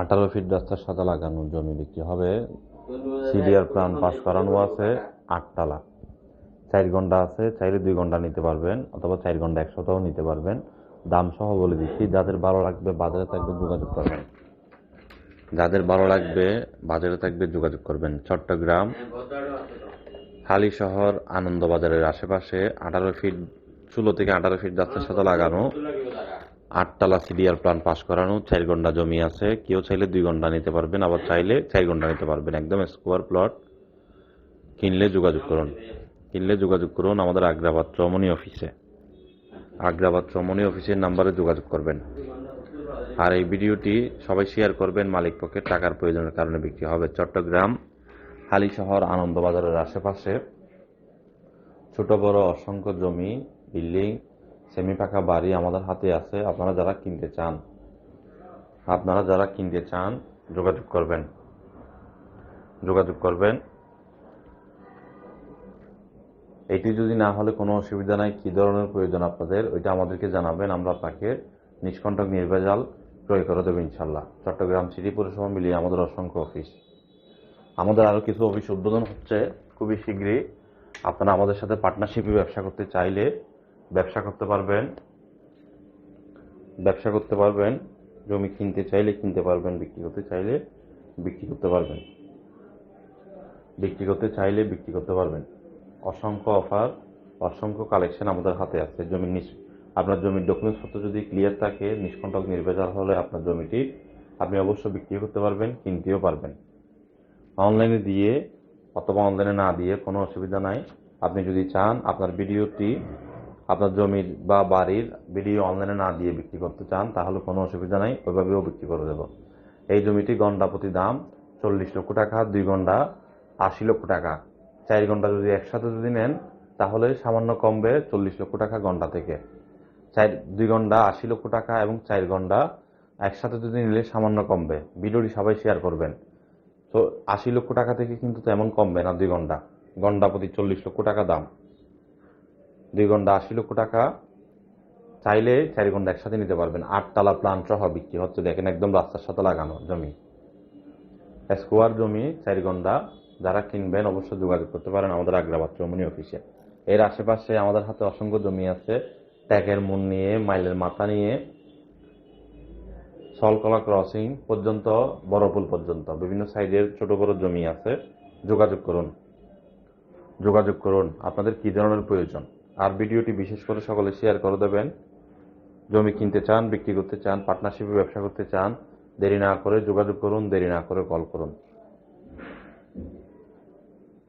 আঠারো ফিট রাস্তার সাথে লাগানো জমি বিক্রি হবে। সিডিআর প্ল্যান পাস করানো আছে আটতলা চার ঘণ্টা আছে, চাইলে দুই ঘণ্টা নিতে পারবেন অথবা চার ঘণ্টা একশোটাও নিতে পারবেন। দাম সহ বলে দিচ্ছি, যাদের ভালো লাগবে বাজারে থাকবে যোগাযোগ করবেন। যাদের ভালো লাগবে বাজারে থাকবে যোগাযোগ করবেন। চট্টগ্রাম, হালি শহর, আনন্দবাজারের আশেপাশে আঠারো ফিট ষোলো থেকে আঠারো ফিট রাস্তার সাথে লাগানো। আটতলা সিডিআর প্ল্যান পাস করানো, চার ঘণ্টা জমি আছে। কেউ চাইলে দুই ঘণ্টা নিতে পারবেন, আবার চাইলে চার ঘণ্টা নিতে পারবেন। একদম স্কোয়ার প্লট কিনলে যোগাযোগ করুন। কিনলে যোগাযোগ করুন আমাদের আগ্রাবাদ চমনি অফিসে। আগ্রাবাদ চমনি অফিসের নাম্বারে যোগাযোগ করবেন। আর এই ভিডিওটি সবাই শেয়ার করবেন, মালিক পক্ষের টাকার প্রয়োজনের কারণে বিক্রি হবে। চট্টগ্রাম হালি শহর আনন্দবাজারের আশেপাশে ছোট বড় অসংখ্য জমি, বিল্ডিং সেমি পাকা বাড়ি আমাদের হাতে আছে, আপনারা যারা কিনতে চান, আপনারা যারা কিনতে চান, যোগাযোগ করবেন। যোগাযোগ করবেন। এটি যদি না হলে কোনো অসুবিধা নাই, কী ধরনের প্রয়োজন আপনাদের, ওইটা আমাদেরকে জানাবেন, আমরা আপনাকে নিষ্কণ্টক নির্ভেজাল ক্রয় করে দেবো ইনশাল্লাহ। চট্টগ্রাম সিটি পৌরসভা মিলিয়ে আমাদের অসংখ্য অফিস। আমাদের আরও কিছু অফিস উদ্বোধন হচ্ছে, খুবই শীঘ্রই। আপনারা আমাদের সাথে পার্টনারশিপে ব্যবসা করতে চাইলে ব্যবসা করতে পারবেন, ব্যবসা করতে পারবেন, জমি কিনতে চাইলে কিনতে পারবেন, বিক্রি করতে চাইলে বিক্রি করতে পারবেন। বিক্রি করতে চাইলে বিক্রি করতে পারবেন। অসংখ্য অফার, অসংখ্য কালেকশন আমাদের হাতে আছে জমির নিচ আপনার জমির ডকুমেন্টসপত্র যদি ক্লিয়ার থাকে, নিষ্কণ্টক নির্ভেজাল হলে আপনার জমিটি আপনি অবশ্য বিক্রি করতে পারবেন, কিনতেও পারবেন। অনলাইনে দিয়ে অথবা অনলাইনে না দিয়ে কোনো অসুবিধা নাই। আপনি যদি চান, আপনার ভিডিওটি আপনার জমির বা বাড়ির ভিডিও অনলাইনে না দিয়ে বিক্রি করতে চান, তাহলে কোনো অসুবিধা নাই, ওইভাবেও বিক্রি করে দেবো। এই জমিটি ঘণ্টা প্রতি দাম চল্লিশ লক্ষ টাকা, দুই ঘণ্টা আশি লক্ষ টাকা। চার ঘণ্টা যদি একসাথে যদি নেন, তাহলে সামান্য কমবে চল্লিশ লক্ষ টাকা ঘণ্টা থেকে। চার, দুই ঘণ্টা আশি লক্ষ টাকা এবং চার ঘণ্টা একসাথে যদি নিলে সামান্য কমবে। ভিডিওটি সবাই শেয়ার করবেন। তো আশি লক্ষ টাকা থেকে কিন্তু তেমন কমবে না দুই ঘণ্টা ঘণ্টা প্রতি চল্লিশ লক্ষ টাকা দাম। দুই ঘণ্টা আশি লক্ষ টাকা চাইলে চার ঘণ্টা একসাথে নিতে পারবেন। আটতলা প্লান সহ বিক্রি হচ্ছে, দেখেন একদম রাস্তার সাথে লাগানো জমি। স্কোয়ার জমি চার ঘণ্টা যারা কিনবেন অবশ্যই যোগাযোগ করতে পারেন আমাদের আগ্রাবাদ চৌমনি অফিসে এর আশেপাশে আমাদের হাতে অসংখ্য জমি আছে, ট্যাগের মন নিয়ে, মাইলের মাথা নিয়ে সলকলা ক্রসিং পর্যন্ত বড়পুল পর্যন্ত, বিভিন্ন সাইডের ছোট বড় জমি আছে। যোগাযোগ করুন। যোগাযোগ করুন, আপনাদের কী ধরনের প্রয়োজন? আর ভিডিওটি বিশেষ করে সকলে শেয়ার করে দেবেন। জমি কিনতে চান, বিক্রি করতে চান পার্টনারশিপে ব্যবসা করতে চান, দেরি না করে যোগাযোগ করুন, দেরি না করে কল করুন।